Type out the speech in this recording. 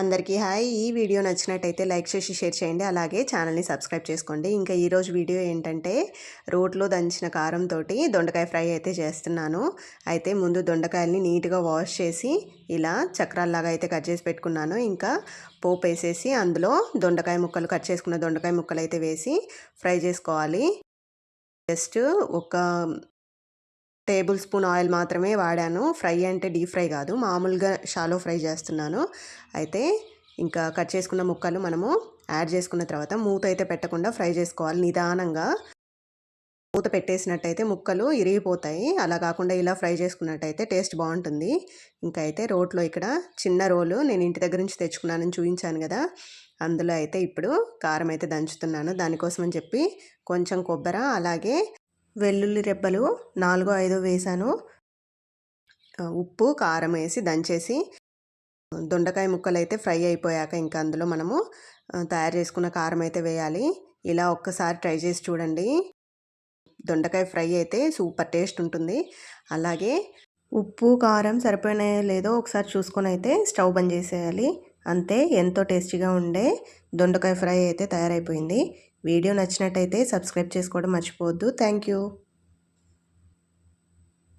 అందరికీ హాయ్. ఈ వీడియో నచ్చినట్టయితే లైక్ చేసి షేర్ చేయండి. అలాగే ఛానల్ని సబ్స్క్రైబ్ చేసుకోండి. ఇంకా ఈరోజు వీడియో ఏంటంటే రోట్లో దంచిన కారంతో దొండకాయ ఫ్రై అయితే చేస్తున్నాను. అయితే ముందు దొండకాయల్ని నీట్గా వాష్ చేసి ఇలా చక్రాల్లాగా అయితే కట్ చేసి పెట్టుకున్నాను. ఇంకా పోపు వేసేసి అందులో దొండకాయ ముక్కలు కట్ చేసుకున్న దొండకాయ ముక్కలు అయితే వేసి ఫ్రై చేసుకోవాలి. జస్ట్ ఒక టేబుల్ స్పూన్ ఆయిల్ మాత్రమే వాడాను. ఫ్రై అంటే డీప్ ఫ్రై కాదు. మామూలుగా షాలో ఫ్రై చేస్తున్నాను. అయితే ఇంకా కట్ చేసుకున్న ముక్కలు మనము యాడ్ చేసుకున్న తర్వాత మూత అయితే పెట్టకుండా ఫ్రై చేసుకోవాలి నిదానంగా. మూత పెట్టేసినట్టయితే ముక్కలు ఇరిగిపోతాయి. అలా కాకుండా ఇలా ఫ్రై చేసుకున్నట్టయితే టేస్ట్ బాగుంటుంది. ఇంకా అయితే రోట్లో ఇక్కడ చిన్న రోలు నేను ఇంటి దగ్గర నుంచి తెచ్చుకున్నానని చూపించాను కదా. అందులో అయితే ఇప్పుడు కారం అయితే దంచుతున్నాను. దానికోసం అని చెప్పి కొంచెం కొబ్బర అలాగే వెల్లుల్లి రెబ్బలు నాలుగో ఐదో వేసాను. ఉప్పు కారం వేసి దంచేసి దొండకాయ ముక్కలు అయితే ఫ్రై అయిపోయాక ఇంకా అందులో మనము తయారు చేసుకున్న కారం అయితే వేయాలి. ఇలా ఒక్కసారి ట్రై చేసి చూడండి. దొండకాయ ఫ్రై అయితే సూపర్ టేస్ట్ ఉంటుంది. అలాగే ఉప్పు కారం సరిపోయినాయో లేదో ఒకసారి చూసుకొని అయితే స్టవ్ బంద్ చేసేయాలి. అంతే ఎంతో టేస్టీగా ఉండే దొండకాయ ఫ్రై అయితే తయారైపోయింది. వీడియో నచ్చినట్టయితే సబ్స్క్రైబ్ చేసుకోవడం మర్చిపోవద్దు. Thank you.